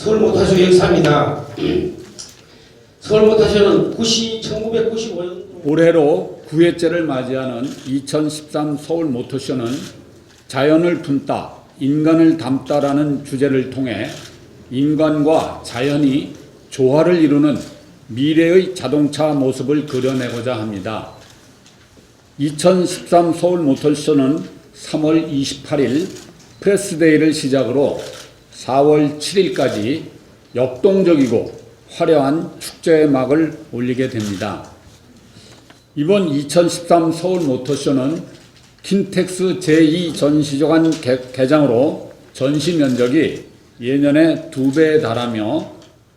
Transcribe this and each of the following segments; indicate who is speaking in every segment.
Speaker 1: 서울모터쇼 역사입니다. 서울모터쇼는 90, 1995년
Speaker 2: 올해로 9회째를 맞이하는 2013 서울 모터쇼는 자연을 품다, 인간을 담다라는 주제를 통해 인간과 자연이 조화를 이루는 미래의 자동차 모습을 그려내고자 합니다. 2013 서울 모터쇼는 3월 28일 프레스데이를 시작으로 4월 7일까지 역동적이고 화려한 축제의 막을 올리게 됩니다. 이번 2013 서울 모터쇼는 킨텍스 제2 전시조관 개, 개장으로 전시 면적이 예년의 두 배에 달하며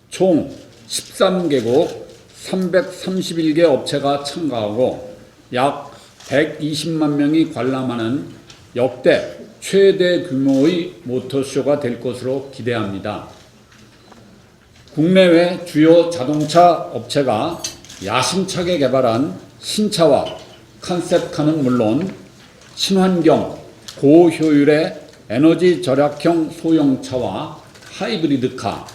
Speaker 2: 총 13개국 331개 업체가 참가하고 약 120만 명이 관람하는 역대 최대 규모의 모터쇼가 될 것으로 기대합니다. 국내외 주요 자동차 업체가 야심차게 개발한 신차와 컨셉카는 물론 친환경, 고효율의 에너지 절약형 소형차와 하이브리드카,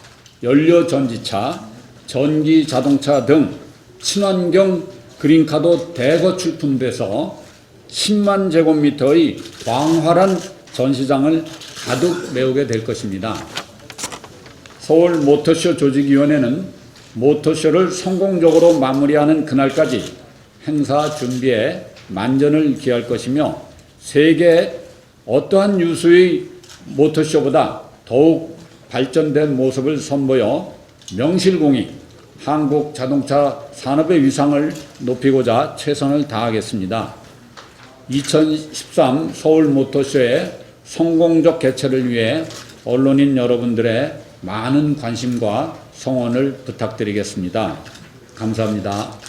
Speaker 2: 연료 전지차, 전기 자동차 등 친환경 그린카도 대거 출품돼서 10만 제곱미터의 광활한 전시장을 가득 메우게 될 것입니다. 서울 모터쇼 조직위원회는 모터쇼를 성공적으로 마무리하는 그날까지 행사 준비에 만전을 기할 것이며 세계 어떠한 유수의 모터쇼보다 더욱 발전된 모습을 선보여 명실공히 한국 자동차 산업의 위상을 높이고자 최선을 다하겠습니다. 2013 서울 모터쇼의 성공적 개최를 위해 언론인 여러분들의 많은 관심과 성원을 부탁드리겠습니다. 감사합니다.